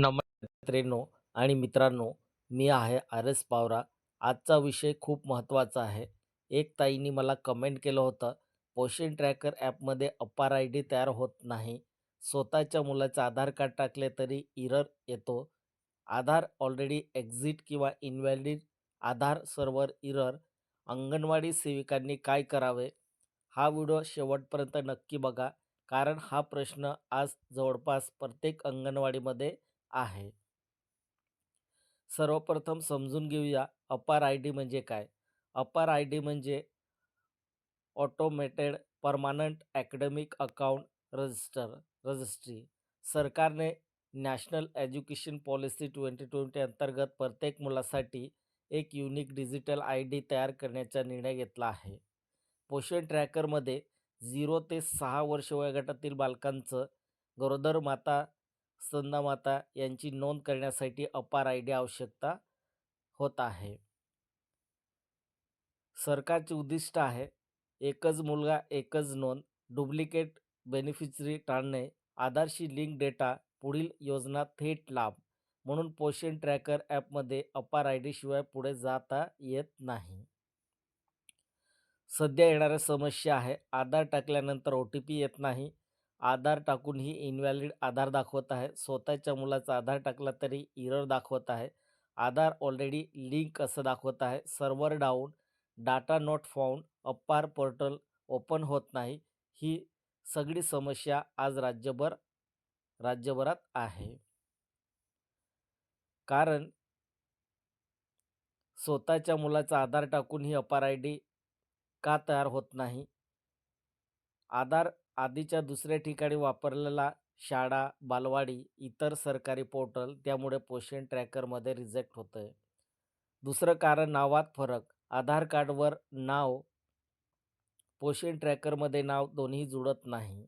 नमस्त्रेनो आणि मित्रांनो मी आहे आर एस पावरा. आजचा विषय खूप महत्त्वाचा आहे. एक ताईंनी मला कमेंट केलं होतं पोषण ट्रॅकर ॲपमध्ये अपार आय डी तयार होत नाही. स्वतःच्या मुलाचं आधार कार्ड टाकले तरी इरर येतो. आधार ऑलरेडी एक्झिट किंवा invalid Aadhaar server error anganwadi सेविकांनी काय करावे? हा व्हिडिओ शेवटपर्यंत नक्की बघा. कारण हा प्रश्न आज जवळपास प्रत्येक अंगणवाडीमध्ये आहे. सर्वप्रथम समजून घेऊया अपार आय डी म्हणजे काय? अपार आय डी म्हणजे automated permanent academic account register registry सरकारने national education policy twenty twenty अंतर्गत प्रत्येक मुलासाठी एक युनिक डिजिटल आय डी तयार करण्याचा निर्णय घेतला आहे. पोषण ट्रॅकरमध्ये झिरो ते सहा वर्ष वयोगटातील बालकांचं गरोदर माता स्तनमाता यांची नोंद करण्यासाठी अपार आय डी आवश्यकता होत आहे. सरकारचे उद्दिष्ट आहे एकच मुलगा एकच नोंद डुप्लिकेट बेनिफिशरी टाळणे आधारशी लिंक डेटा पुढील योजना थेट लाभ म्हणून पोषण ट्रॅकर ॲपमध्ये अपार आय डी शिवाय पुढे जाता येत नाही. सध्या येणाऱ्या समस्या आहे आधार टाकल्यानंतर ओ टी पी येत नाही आधार टाकून ही इनव्हॅलिड आधार दाखवत आहे. स्वतःच्या मुलाचा आधार टाकला तरी इरर दाखवत आहे. आधार ऑलरेडी लिंक असं दाखवत आहे. Server down data not found APAAR portal open होत नाही. ही सगळी समस्या आज राज्यभर राज्यभरात आहे. कारण स्वतःच्या मुलाचा आधार टाकून ही अपार आय डी का तयार होत नाही? आधार आधीच्या दुसऱ्या ठिकाणी वापरलेला शाळा बालवाडी इतर सरकारी पोर्टल त्यामुळे पोषण ट्रॅकरमध्ये रिजेक्ट होतं आहे दुसरं कारण नावात फरक. आधार कार्डवर नाव पोषण ट्रॅकरमध्ये नाव दोन्ही जुळत नाही.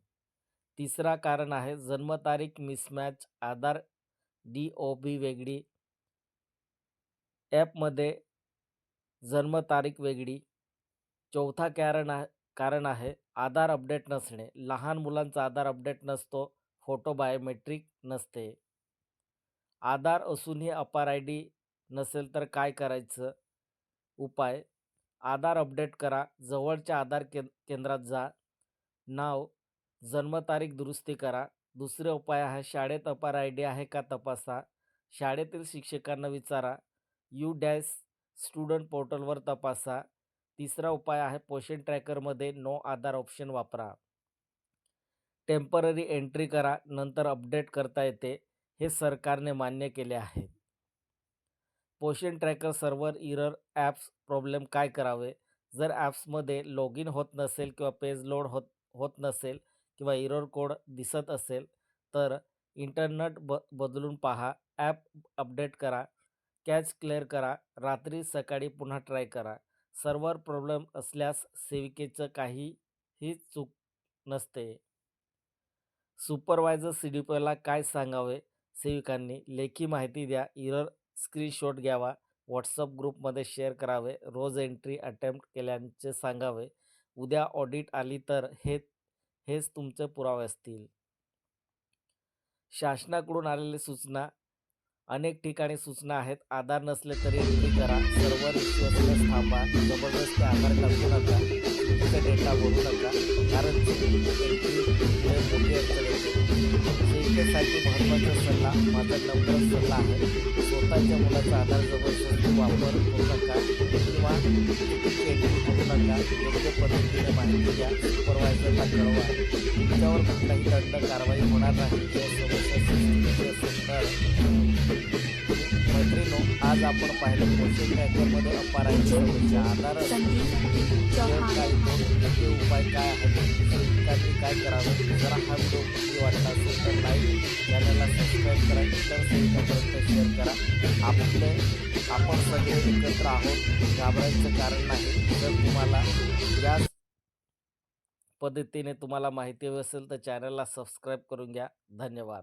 तिसरा कारण आहे जन्मतारीख मिसमॅच आधार डी ओ बी वेगळी ॲपमध्ये जन्मतारीख वेगळी. चौथा कारण आहे कारण आहे आधार अपडेट नसणे. लहान मुलांचा आधार अपडेट नसतो फोटो बायोमेट्रिक नसते. आधार असूनही अपार आय डी नसेल तर काय करायचं? उपाय आधार अपडेट करा. जवळच्या आधार के केंद्रात जा. नाव जन्मतारीख दुरुस्ती करा. दुसरे उपाय आहे शाळेत अपार आय डी आहे का तपासा. शाळेतील शिक्षकांना विचारा. यू डॅश स्टुडंट पोर्टलवर तपासा. तिसरा उपाय आहे पोषण ट्रॅकरमध्ये नो आधार ऑप्शन वापरा. टेंपररी एंट्री करा नंतर अपडेट करता येते. हे सरकारने मान्य केले आहे. Poshan tracker server error apps problem काय करावे? जर ॲप्समध्ये लॉग इन होत नसेल किंवा पेज लोड होत होत नसेल किंवा इरर कोड दिसत असेल तर इंटरनेट ब बदलून पहा. ॲप अपडेट करा. कॅच क्लिअर करा. रात्री सकाळी पुन्हा ट्राय करा. सर्व्हर प्रॉब्लेम असल्यास सेविकेचं काहीही चूक नसते. सुपरवायझर सी डी पीला काय सांगावे? सेविकांनी लेखी माहिती द्या इरर स्क्रीनशॉट घ्यावा व्हॉट्सअप ग्रुपमध्ये शेअर करावे रोज एंट्री अटेम्प्ट केल्याचे सांगावे. उद्या ऑडिट आली तर हे हेच तुमचे पुरावे असतील. शासनाकडून आलेली सूचना अनेक ठिकाणी सूचना आहेत. आधार नसले तरी एंट्री करा. सर्व्हर इश्यू थांबा. जबरदस्त आधार टाकू नका. तुमचा डेटा भरू नका. कारण मोठी अडचण येते महत्त्वाचा सल्ला माझा नंबर सल्ला आहे. स्वतःच्या मुलाचा आधार जबरदस्त वापर करू नका. किंवा एंट्री करू नका. योग्य पद्धतीने माहिती द्या. सुपरवायझरला कळवा तुमच्यावर कुठलाही दंड कारवाई होणार नाही. किंवा समस्या असेल तर. मित्रांनो आज आपण पाहिलं पोषण ट्रॅकरमध्ये अपारायची समस्या. आधार उपाय काय आहेत? काय करावं? जरा हा व्हिडिओ किती वाटला असेल तर लाईक चॅनलला सबस्क्राईब करा इतर सेविकांपर्यंत शेअर करा. आपले आपण सगळे एकत्र आहोत. घाबरायचं कारण नाही. जर तुम्हाला या पद्धतीने तुम्हाला माहिती हवी असेल तर चॅनलला सबस्क्राईब करून घ्या. धन्यवाद.